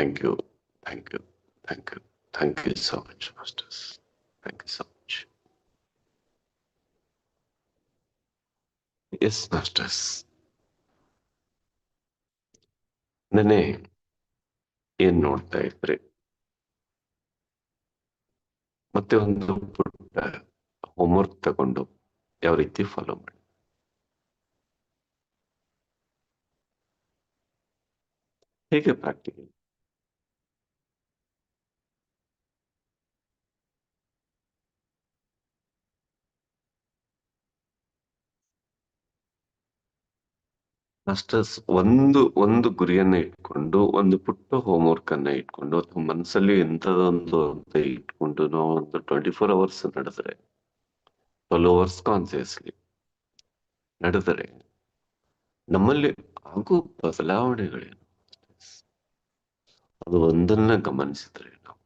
Thank you. Thank you. Thank you. Thank you so much, Masters. Thank you so much. Yes, masters ನೆನೆ ಏನ್ ನೋಡ್ತಾ ಇದ್ರಿ ಮತ್ತೆ ಒಂದು ಪುಟ್ಟ ಹೋಮ್ವರ್ಕ್ ತಗೊಂಡು ಯಾವ ರೀತಿ ಫಾಲೋ ಮಾಡಿ ಹೇಗೆ ಪ್ರಾಕ್ಟಿಕಲ್ ಮಾಸ್ಟರ್ಸ್ ಒಂದು ಒಂದು ಗುರಿಯನ್ನ ಇಟ್ಕೊಂಡು, ಒಂದು ಪುಟ್ಟ ಹೋಮ್ವರ್ಕ್ ಅನ್ನ ಇಟ್ಕೊಂಡು, ಅಥವಾ ಮನಸ್ಸಲ್ಲಿ ಎಂತದೊಂದು ಅಂತ ಇಟ್ಕೊಂಡು ನಾವು ಒಂದು ಟ್ವೆಂಟಿ ಫೋರ್ ಅವರ್ಸ್ ನಡೆದ್ರೆ ಟ್ವೆಲ್ ಅವರ್ಸ್ ಕಾನ್ಸಿಯಸ್ಲಿ ನಡೆದರೆ, ನಮ್ಮಲ್ಲಿ ಆಗೋ ಬದಲಾವಣೆಗಳೇನು? ಅದು ಒಂದನ್ನ ಗಮನಿಸಿದ್ರೆ ನಾವು.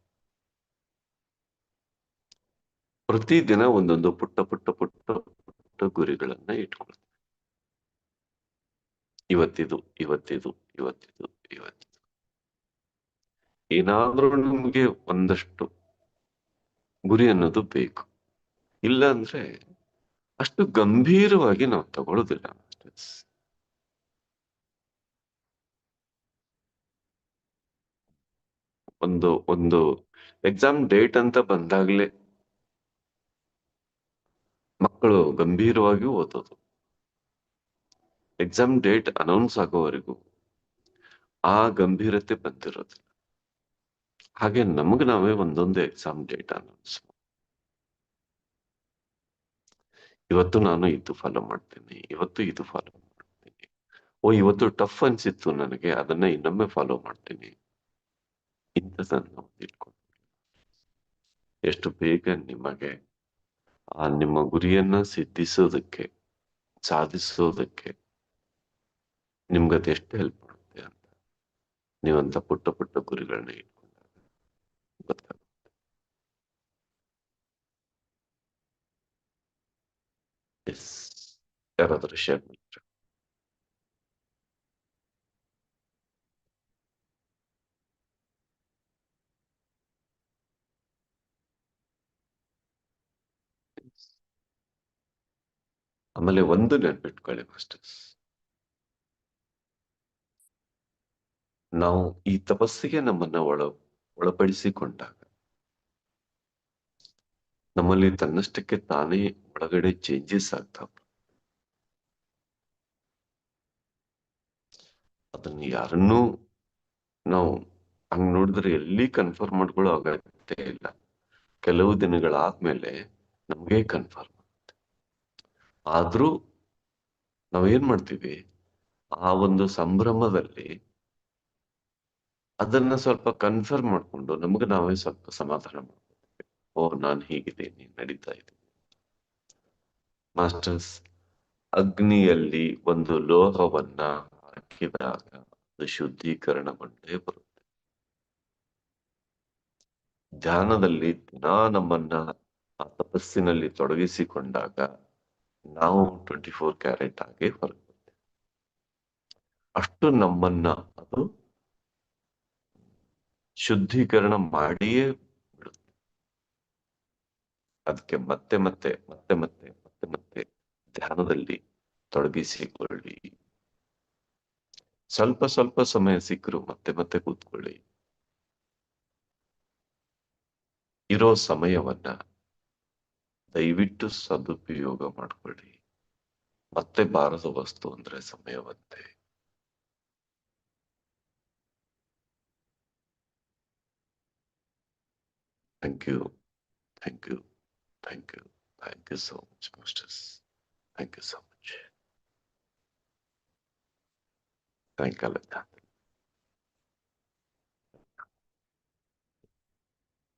ಪ್ರತಿದಿನ ಒಂದೊಂದು ಪುಟ್ಟ ಪುಟ್ಟ ಪುಟ್ಟ ಪುಟ್ಟ ಗುರಿಗಳನ್ನ ಇಟ್ಕೊಳ್ತೀವಿ. ಇವತ್ತಿದು ಇವತ್ತಿದು ಇವತ್ತಿದು ಇವತ್ತಿದು. ಏನಾದ್ರೂ ನಮ್ಗೆ ಒಂದಷ್ಟು ಗುರಿ ಅನ್ನೋದು ಬೇಕು. ಇಲ್ಲ ಅಂದ್ರೆ ಅಷ್ಟು ಗಂಭೀರವಾಗಿ ನಾವು ತಗೊಳ್ಳೋದಿಲ್ಲ. ಒಂದು ಒಂದು ಎಕ್ಸಾಮ್ ಡೇಟ್ ಅಂತ ಬಂದಾಗ್ಲೇ ಮಕ್ಕಳು ಗಂಭೀರವಾಗಿ ಓದೋದು. ಎಕ್ಸಾಮ್ ಡೇಟ್ ಅನೌನ್ಸ್ ಆಗೋವರೆಗೂ ಆ ಗಂಭೀರತೆ ಬಂದಿರೋದಿಲ್ಲ. ಹಾಗೆ ನಮಗ್ ನಾವೇ ಒಂದೊಂದು ಎಕ್ಸಾಮ್ ಡೇಟ್ ಅನೌನ್ಸ್ ಇವತ್ತು ನಾನು ಇದು ಫಾಲೋ ಮಾಡ್ತೀನಿ, ಇವತ್ತು ಇದು ಫಾಲೋ ಮಾಡ್ತೀನಿ. ಓ, ಇವತ್ತು ಟಫ್ ಅನ್ಸಿತ್ತು ನನಗೆ, ಅದನ್ನ ಇನ್ನೊಮ್ಮೆ ಫಾಲೋ ಮಾಡ್ತೀನಿ. ಇಂಥದನ್ನು ಇಟ್ಕೊಂಡು ಎಷ್ಟು ಬೇಗ ನಿಮಗೆ ಆ ನಿಮ್ಮ ಗುರಿಯನ್ನ ಸಿದ್ಧಿಸೋದಕ್ಕೆ, ಸಾಧಿಸೋದಕ್ಕೆ ನಿಮ್ಗದು ಎಷ್ಟು ಹೆಲ್ಪ್ ಮಾಡುತ್ತೆ ಅಂತ. ನೀವಂತ ಪುಟ್ಟ ಪುಟ್ಟ ಗುರಿಗಳನ್ನ ಇಟ್ಕೊಂಡಾಗ ಗೊತ್ತಾಗುತ್ತೆ. ಎಸ್ ಯಾರಾದ್ರೂ ಶೇರ್ ಮಾಡ್ತಾರೆ? ಆಮೇಲೆ ಒಂದು ನೆನ್ಪಿಟ್ಕೊಳ್ಳಿ ಮಾಸ್ಟರ್ಸ್. ನಾವು ಈ ತಪಸ್ಸಿಗೆ ನಮ್ಮನ್ನ ಒಳ, ಒಳಪಡಿಸಿಕೊಂಡಾಗ ನಮ್ಮಲ್ಲಿ ತನ್ನಷ್ಟಕ್ಕೆ ತಾನೇ ಒಳಗಡೆ ಚೇಂಜಸ್ ಆಗ್ತಾವ. ಅದನ್ನ ಯಾರನ್ನೂ ನಾವು ಹಂಗ್ ನೋಡಿದ್ರೆ ಎಲ್ಲಿ ಕನ್ಫರ್ಮ್ ಮಾಡ್ಕೊಳ್ಳೋ ಅಗತ್ಯ ಇಲ್ಲ. ಕೆಲವು ದಿನಗಳಾದ್ಮೇಲೆ ನಮ್ಗೆ ಕನ್ಫರ್ಮ್ ಆಗುತ್ತೆ. ಆದ್ರೂ ನಾವೇನ್ ಮಾಡ್ತೀವಿ? ಆ ಒಂದು ಸಂಭ್ರಮದಲ್ಲಿ ಅದನ್ನ ಸ್ವಲ್ಪ ಕನ್ಫರ್ಮ್ ಮಾಡ್ಕೊಂಡು ನಮಗೆ ನಾವೇ ಸ್ವಲ್ಪ ಸಮಾಧಾನ ಮಾಡ್ಕೊತೀವಿ ಓ ನಾನು ಹೀಗಿದ್ದೀನಿ ನಡೀತಾ ಇದ್ದೀನಿ ಮಾಸ್ಟರ್ಸ್, ಅಗ್ನಿಯಲ್ಲಿ ಒಂದು ಲೋಹವನ್ನ ಹಾಕಿದಾಗ ಅದು ಶುದ್ಧೀಕರಣಗೊಂಡೇ ಬರುತ್ತೆ. ಧ್ಯಾನದಲ್ಲಿ ದಿನ ನಮ್ಮನ್ನ ಆ ತಪಸ್ಸಿನಲ್ಲಿ ತೊಡಗಿಸಿಕೊಂಡಾಗ ನಾವು ಟ್ವೆಂಟಿ ಫೋರ್ ಕ್ಯಾರೆಟ್ ಆಗಿ ಹೊರಗೆ ಅಷ್ಟು ನಮ್ಮನ್ನ ಅದು ಶುದ್ಧೀಕರಣ ಮಾಡಿಯೇ ಅದಕ್ಕೆ ಮತ್ತೆ ಮತ್ತೆ ಮತ್ತೆ ಮತ್ತೆ ಮತ್ತೆ ಮತ್ತೆ ಧ್ಯಾನದಲ್ಲಿ ತೊಡಗಿಸಿಕೊಳ್ಳಿ. ಸ್ವಲ್ಪ ಸ್ವಲ್ಪ ಸಮಯ ಸಿಕ್ಕರು ಮತ್ತೆ ಮತ್ತೆ ಕೂತ್ಕೊಳ್ಳಿ. ಇರೋ ಸಮಯವನ್ನ ದಯವಿಟ್ಟು ಸದುಪಯೋಗ ಮಾಡ್ಕೊಳ್ಳಿ. ಮತ್ತೆ ಬಾರದ ವಸ್ತು ಅಂದ್ರೆ Thank you. Thank you. Thank you. Thank you so much, Masters. Thank you so much. Thank you, Alita.